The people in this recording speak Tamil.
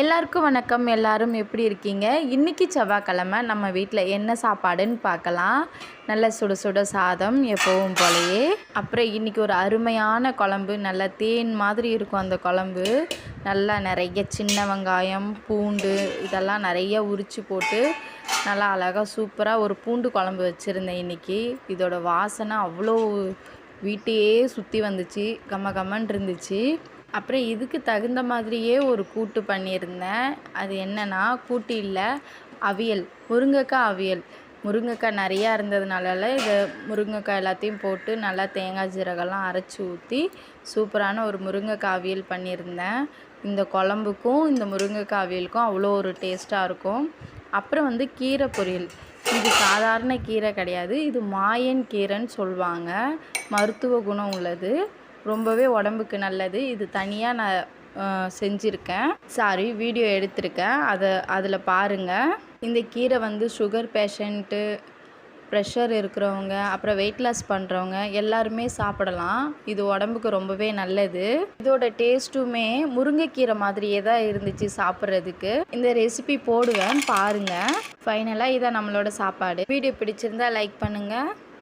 எல்லாருக்கும் வணக்கம். எல்லாரும் எப்படி இருக்கீங்க? இன்றைக்கி செவ்வாய்க்கிழமை நம்ம வீட்டில் என்ன சாப்பாடுன்னு பார்க்கலாம். நல்ல சுட சுட சாதம் எப்போவும் போலையே. அப்புறம் இன்றைக்கி ஒரு அருமையான குழம்பு. நல்ல தேன் மாதிரி இருக்கும் அந்த குழம்பு. நல்லா நிறைய சின்ன வெங்காயம் பூண்டு இதெல்லாம் நிறைய உரித்து போட்டு நல்லா அழகாக சூப்பராக ஒரு பூண்டு குழம்பு வச்சுருந்தேன் இன்றைக்கி இதோட வாசனை அவ்வளோ வீட்டையே சுற்றி வந்துச்சு. கம்ம கம்மன் இருந்துச்சு. அப்புறம் இதுக்கு தகுந்த மாதிரியே ஒரு கூட்டு பண்ணியிருந்தேன். அது என்னென்னா கூட்டு இல்லை அவியல் முருங்கைக்காய் அவியல். முருங்கைக்காய் நிறையா இருந்ததுனால இதை முருங்கைக்காய் எல்லாத்தையும் போட்டு நல்லா தேங்காய் ஜீரகம்லாம் அரைச்சி ஊற்றி சூப்பரான ஒரு முருங்கைக்காய் அவியல் பண்ணியிருந்தேன். இந்த குழம்புக்கும் இந்த முருங்கைக்காய் அவியலுக்கும் அவ்வளோ ஒரு டேஸ்ட்டாக இருக்கும். அப்புறம் வந்து கீரை பொரியல். இது சாதாரண கீரை கிடையாது. இது மாயன் கீரைன்னு சொல்லுவாங்க. மருத்துவ குணம் உள்ளது. ரொம்பவே உடம்புக்கு நல்லது. இது தனியாக நான் செஞ்சுருக்கேன். சாரி வீடியோ எடுத்திருக்கேன். அதை அதில் பாருங்கள் இந்த கீரை வந்து சுகர் பேஷண்ட்டு ப்ரெஷர் இருக்கிறவங்க அப்புறம் வெயிட் லாஸ் பண்ணுறவங்க எல்லாருமே சாப்பிடலாம். இது உடம்புக்கு ரொம்பவே நல்லது. இதோட டேஸ்ட்டுமே முருங்கைக்கீரை மாதிரியே தான் இருந்துச்சு சாப்பிட்றதுக்கு. இந்த ரெசிபி போடுவேன் பாருங்கள் ஃபைனலாக இதான் நம்மளோட சாப்பாடு. வீடியோ பிடிச்சிருந்தா லைக் பண்ணுங்கள்